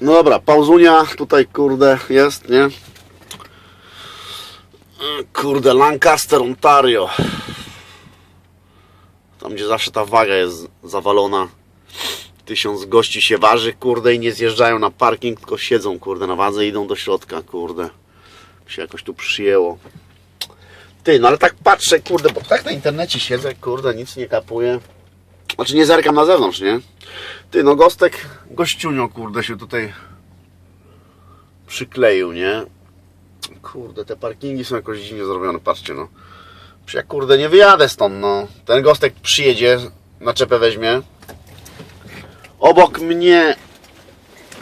No dobra, pauzunia tutaj kurde jest, nie? Kurde, Lancaster, Ontario. Tam gdzie zawsze ta waga jest zawalona. Tysiąc gości się waży, kurde, i nie zjeżdżają na parking, tylko siedzą, kurde, na wadze i idą do środka, kurde. Się jakoś tu przyjęło. Ty, no ale tak patrzę, kurde, bo tak na internecie siedzę, kurde, nic nie kapuję. Znaczy nie zerkam na zewnątrz, nie? Ty, no Gostek, gościunio, kurde, się tutaj przykleił, nie? Kurde, te parkingi są jakoś dziwnie zrobione, patrzcie, no. Ja, kurde, nie wyjadę stąd, no. Ten Gostek przyjedzie, naczepę weźmie. Obok mnie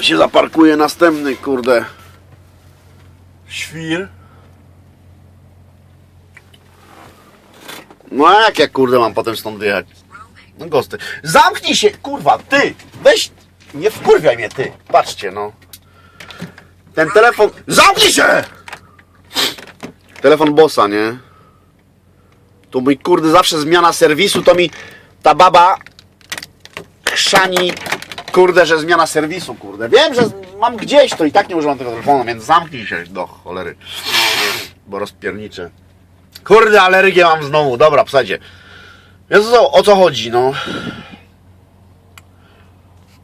się zaparkuje następny, kurde, świr. No a jak ja, kurde, mam potem stąd wyjechać? No Gostek. Zamknij się, kurwa, ty! Weź, nie wkurwiaj mnie, ty. Patrzcie, no. Ten telefon... Zamknij się! Telefon bossa, nie? Tu mój kurde zawsze zmiana serwisu, to mi ta baba chrzani, kurde, że zmiana serwisu, kurde. Wiem, że mam gdzieś to i tak nie używam tego telefonu, więc zamknij się do cholery. Bo rozpierniczę. Kurde, alergię mam znowu. Dobra, psadzie. Więc o, o co chodzi, no?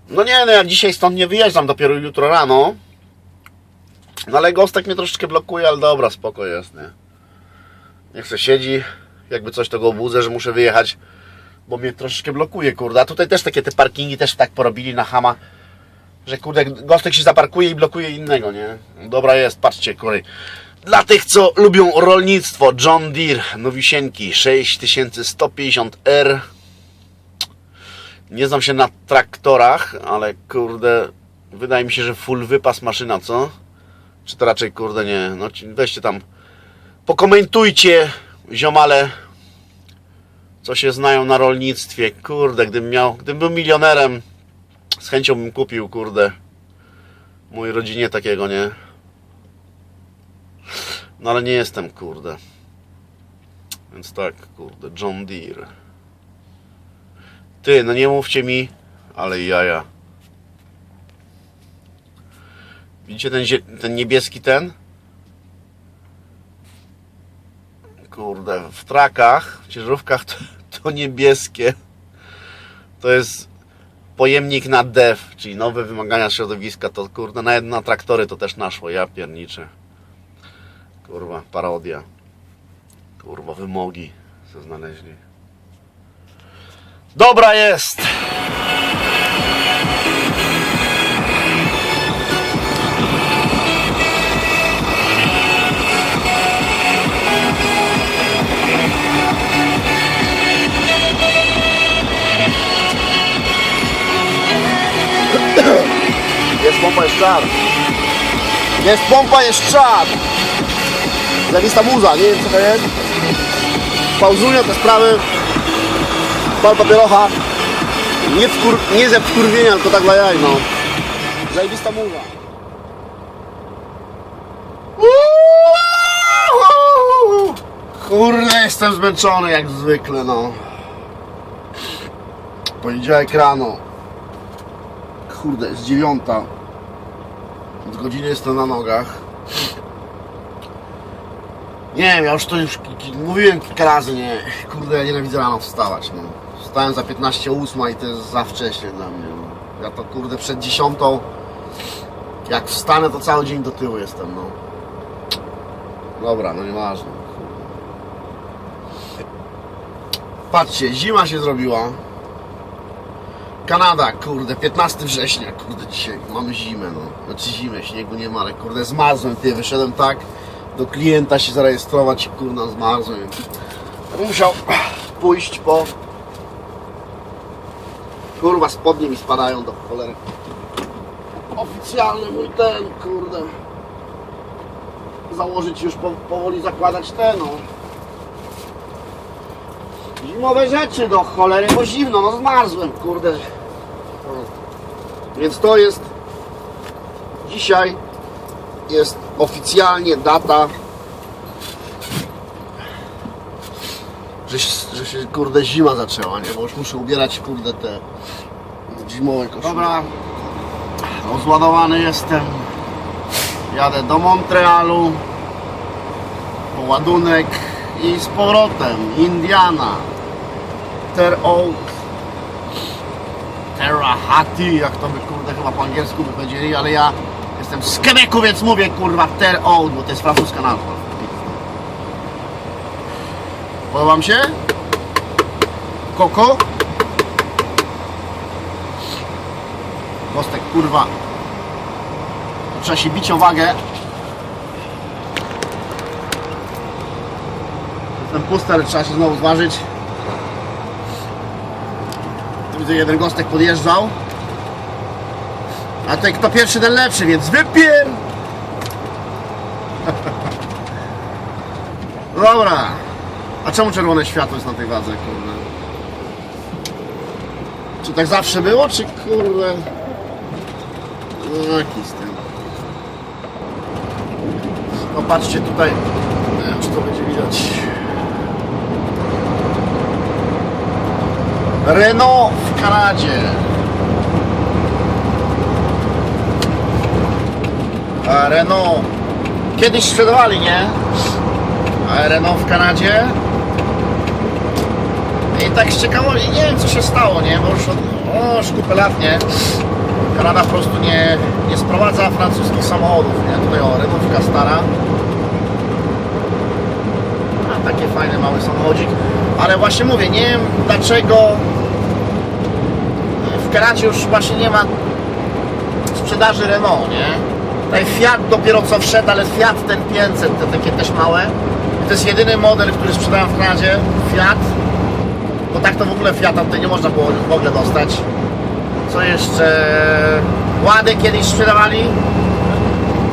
No nie, no ja dzisiaj stąd nie wyjeżdżam, dopiero jutro rano. No ale Gostek mnie troszeczkę blokuje, ale dobra, spoko jest, nie? Niech se siedzi, jakby coś to go obudzę, że muszę wyjechać, bo mnie troszeczkę blokuje, kurde. A tutaj też takie te parkingi też tak porobili na hama, że kurde, Gostek się zaparkuje i blokuje innego, nie? Dobra jest, patrzcie, kurde. Dla tych, co lubią rolnictwo, John Deere, Nowisieńki 6150R. Nie znam się na traktorach, ale kurde, wydaje mi się, że full wypas maszyna, co? Czy to raczej kurde nie? No ci- weźcie tam, pokomentujcie, ziomale, co się znają na rolnictwie. Kurde, gdybym miał, gdybym był milionerem, z chęcią bym kupił, kurde, mojej rodzinie takiego, nie? No ale nie jestem, kurde. Więc tak, kurde, John Deere. Ty, no nie mówcie mi, ale jaja. Widzicie ten, ten niebieski ten? Kurde, w trakach, w ciężarówkach to, to niebieskie. To jest pojemnik na DEF, czyli nowe wymagania środowiska. To kurde, nawet na traktory to też naszło, ja pierniczę. Kurwa, parodia. Kurwa, wymogi se znaleźli. Dobra jest! Jest pompa, jest czar. Jest pompa, jest czar. Zajebista muza, nie wiem co to jest. Pauzują te sprawy. Pal papierocha. Nie, wkur, nie ze wkurwienia, tylko tak dla jaj, no. Zajebista muza. Kurde, jestem zmęczony jak zwykle, no. Poniedziałek rano. Kurde, jest dziewiąta. Od godziny jestem na nogach. Nie wiem, ja już to już mówiłem kilka razy, nie. Kurde, ja nienawidzę rano wstawać, no. Wstałem za 15 ósma i to jest za wcześnie dla mnie. No. Ja to kurde przed dziesiątą. Jak wstanę, to cały dzień do tyłu jestem, no. Dobra, no nieważne. Patrzcie, zima się zrobiła. Kanada, kurde, 15 września, kurde, dzisiaj mamy zimę, no. Znaczy zimę, śniegu nie ma, ale kurde, zmarzłem, ty, wyszedłem tak do klienta się zarejestrować i kurna zmarzłem. Musiał pójść po... Kurwa, spodnie mi spadają do cholery. Oficjalny mój ten, kurde. Założyć już po, powoli zakładać ten, no. Zimowe rzeczy do cholery, bo zimno, no zmarzłem, kurde. Więc to jest dzisiaj jest oficjalnie data że, że się kurde zima zaczęła, nie? Bo już muszę ubierać kurde te zimowe koszule. Dobra, Rozładowany jestem. Jadę do Montrealu. Po ładunek i z powrotem. Indiana. Ter Oak. Terra Hati, jak to by kurde chyba po angielsku by powiedzieli, ale ja jestem z Quebecu, więc mówię kurwa Ter Oak, bo to jest francuska nazwa. Podoba się? Koko? Kostek kurwa. Trzeba się bić o wagę. Jestem pusty, ale trzeba się znowu zważyć. Widzę, jeden gostek podjeżdżał. A tutaj kto pierwszy, ten lepszy, więc wypier! Dobra. A czemu czerwone światło jest na tej wadze, kurde? Czy tak zawsze było, czy kurde... No, jaki z tym. Popatrzcie tutaj. Nie wiem, czy to będzie widać. Renault w Kanadzie. Renault kiedyś sprzedawali, nie? Renault w Kanadzie. I tak z ciekawości, nie wiem co się stało, nie? Bo już od o, kupę lat, nie? Kanada po prostu nie, nie sprowadza francuskich samochodów, nie? Tutaj o, Renaultka stara. A takie fajny mały samochodzik. Ale właśnie mówię, nie wiem dlaczego w Kanadzie już właśnie nie ma sprzedaży Renault, nie? Tutaj Fiat dopiero co wszedł, ale Fiat ten 500, te takie też małe. I to jest jedyny model, który sprzedają w Kanadzie, Fiat. Bo tak to w ogóle Fiata tutaj nie można było w ogóle dostać. Co jeszcze? Łady kiedyś sprzedawali.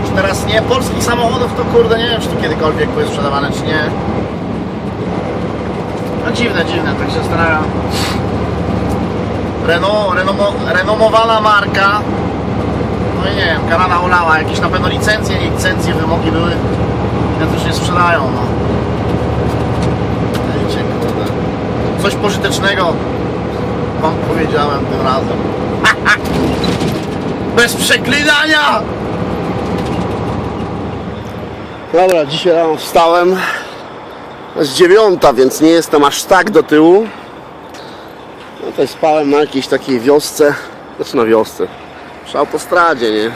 Czy teraz nie? Polskich samochodów to kurde nie wiem, czy to kiedykolwiek były sprzedawane, czy nie. No dziwne, dziwne, tak się zastanawiam. Renault, renomo, renomowana marka. No i nie wiem, Kanada olała. Jakieś na pewno licencje, licencje, wymogi były. Więc już nie sprzedają, no. Kurde. Coś pożytecznego wam powiedziałem tym razem. Bez przeklinania! Dobra, dzisiaj rano wstałem. Jest dziewiąta, więc nie jestem aż tak do tyłu. No to spałem na jakiejś takiej wiosce. Znaczy na wiosce. Przy autostradzie, nie?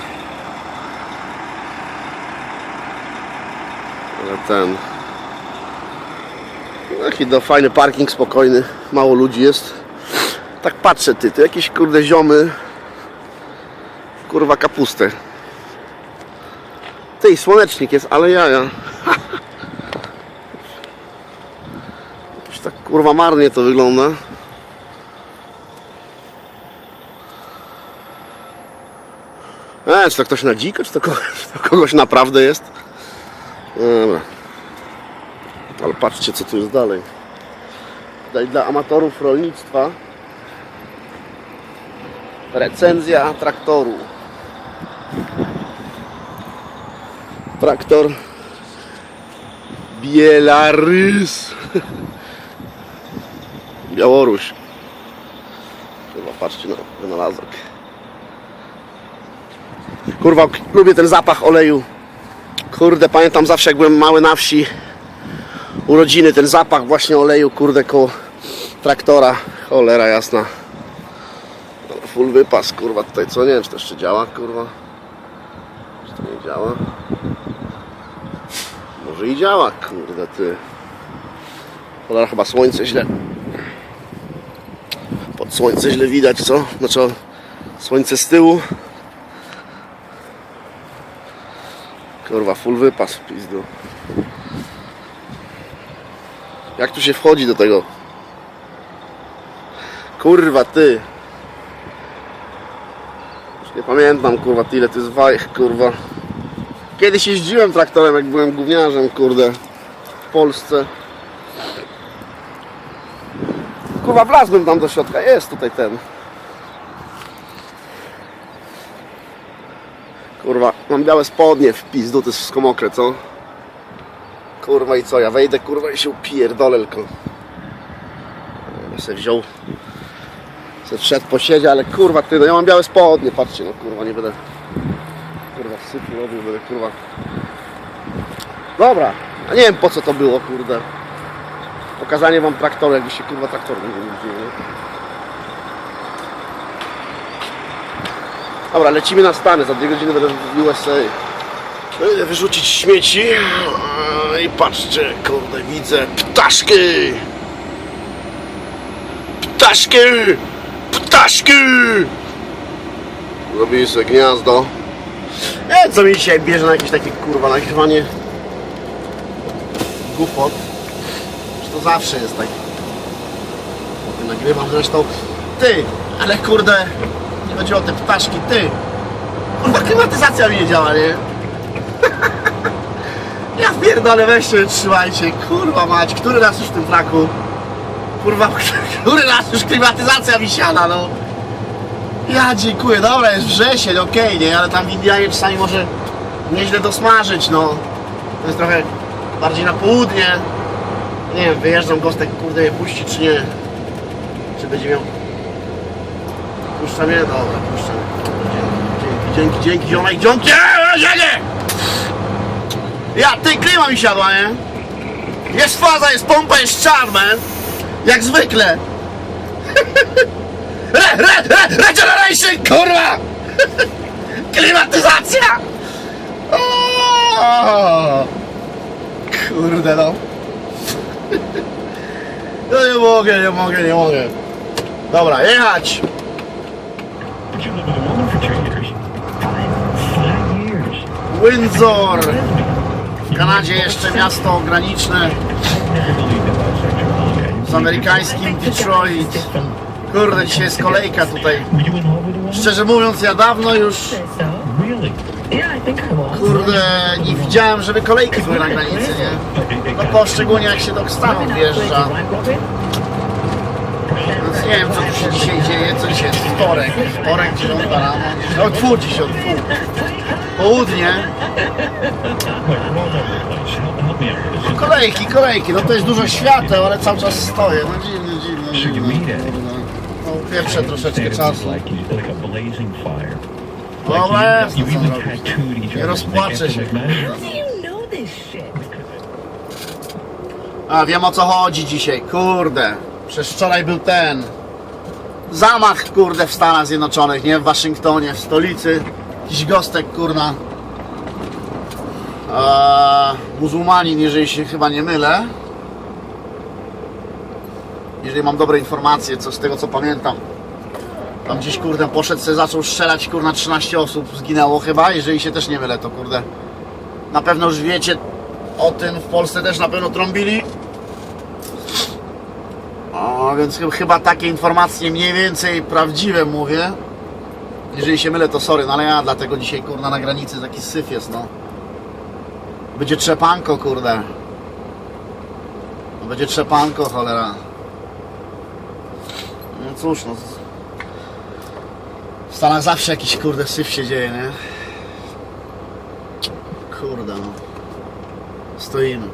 Ten. Taki do fajny parking spokojny. Mało ludzi jest. Tak patrzę ty, to jakieś kurde ziomy. Kurwa kapustę. Ty, słonecznik jest, ale jaja. Jakoś tak kurwa marnie to wygląda. E, czy to ktoś na dziko, czy to kogoś, czy to kogoś naprawdę jest? Dobra. Ale patrzcie co tu jest dalej. Tutaj dla amatorów rolnictwa recenzja traktoru. Traktor Bielarus. Białoruś. Chyba patrzcie na wynalazek. Kurwa, lubię ten zapach oleju. Kurde, pamiętam zawsze jak byłem mały na wsi. Urodziny, ten zapach właśnie oleju, kurde, koło traktora. Cholera jasna. Full wypas, kurwa, tutaj co? Nie wiem, czy to jeszcze działa, kurwa. Czy to nie działa? Może i działa, kurde, ty. Cholera, chyba słońce źle. Pod słońce źle widać, co? Znaczy, słońce z tyłu. Kurwa, full wypas w pizdu. Jak tu się wchodzi do tego? Kurwa, ty. Już nie pamiętam, kurwa, tyle to jest wajch, kurwa. Kiedyś jeździłem traktorem, jak byłem gówniarzem, kurde. W Polsce. Kurwa, wlazłem tam do środka. Jest tutaj ten. Kurwa, mam białe spodnie w pizdu, to jest wszystko mokre, co? Kurwa i co, ja wejdę, kurwa i się upierdolę tylko. Ja sobie wziął Se wszedł posiedzie, ale kurwa ty, no ja mam białe spodnie, patrzcie, no kurwa, nie będę kurwa wsypu robił, będę kurwa Dobra, a nie wiem po co to było, kurde Pokazanie wam traktoru, jakby się kurwa traktorem nie jeździło, Dobra, lecimy na Stany, za dwie godziny będę w USA Będę wyrzucić śmieci i patrzcie, kurde, widzę ptaszki Ptaszki! Ptaszki! Zrobili sobie gniazdo. Nie, co mi dzisiaj bierze na jakieś takie kurwa nagrywanie głupot. Że to zawsze jest tak. Nagrywam zresztą. Ty, ale kurde, nie chodzi o te ptaszki, ty. Kurwa, klimatyzacja mi nie działa, nie? Ja pierdolę, weźcie, trzymajcie, kurwa mać, który raz już w tym fraku? Kurwa, który raz już klimatyzacja wisiana, no. Ja dziękuję, dobra, jest wrzesień, okej, nie, ale tam w Indianie czasami może nieźle dosmażyć, no. To jest trochę bardziej na południe. Nie wiem, wyjeżdżam, Gostek, kurde, je puści, czy nie. Czy będzie miał... Puszcza mnie? Dobra, puszcza mnie. Dzięki, dzięki, dzięki, ziomek, dzięki, jedzie! Ja, ty, klima mi siadła, nie? Jest faza, jest pompa, jest czarmen. Jak zwykle. Re, re, re, regeneration, kurwa! Klimatyzacja! Kurde no. No nie mogę, nie mogę, nie mogę. Dobra, jechać! But you for two years. Five, five years. Windsor! W Kanadzie jeszcze miasto graniczne z amerykańskim Detroit. Kurde, dzisiaj jest kolejka tutaj. Szczerze mówiąc, ja dawno już. Kurde, nie widziałem, żeby kolejki były na granicy, nie? No po szczególnie jak się do Stanów wjeżdża. Nie wiem, co tu się dzisiaj dzieje, co dzisiaj jest wtorek. Wtorek, dziewiąta rano. No tfu, dzisiaj, tfu. Południe. This. Kolejki, kolejki. No to jest dużo świateł, ale cały czas stoję. No dziwne, dziwne, dziwne. No pierwsze troszeczkę czasu. co zrobić. tattooed each Nie rozpłaczę się. A wiem o co chodzi dzisiaj, kurde. Przecież wczoraj był ten zamach, kurde, w Stanach Zjednoczonych, nie? W Waszyngtonie, w stolicy. Jakiś gostek, kurna. Eee, muzułmanin, jeżeli się chyba nie mylę. Jeżeli mam dobre informacje, co z tego co pamiętam. Tam gdzieś, kurde, poszedł sobie, zaczął strzelać, kurna, 13 osób zginęło chyba, jeżeli się też nie mylę, to kurde. Na pewno już wiecie o tym, w Polsce też na pewno trąbili. O, więc ch- chyba takie informacje mniej więcej prawdziwe mówię. Jeżeli się mylę, to sorry, no ale ja dlatego dzisiaj kurna na granicy taki syf jest, no. Będzie trzepanko, kurde. No, będzie trzepanko, cholera. No cóż, no. W Stanach zawsze jakiś kurde syf się dzieje, nie? Kurde, no. Stoimy.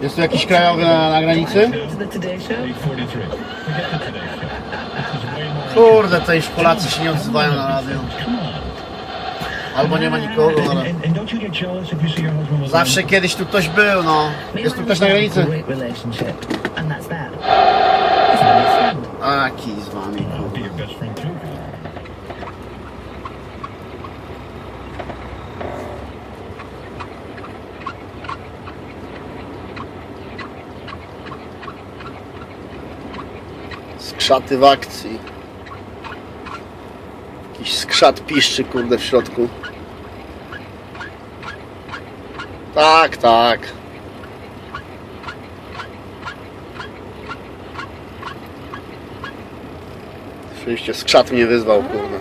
Jest tu jakiś krajowy na, na granicy? To the Today Show? 843. Forget the Today Show. This is way more Kurde, to już Polacy się nie odzywają na radio. Albo nie ma nikogo, ale... Zawsze kiedyś tu ktoś był, no. Jest tu ktoś na granicy? a Great Skrzaty w akcji. Jakiś skrzat piszczy, kurde, w środku. Tak, tak. Oczywiście skrzat mnie wyzwał, kurde.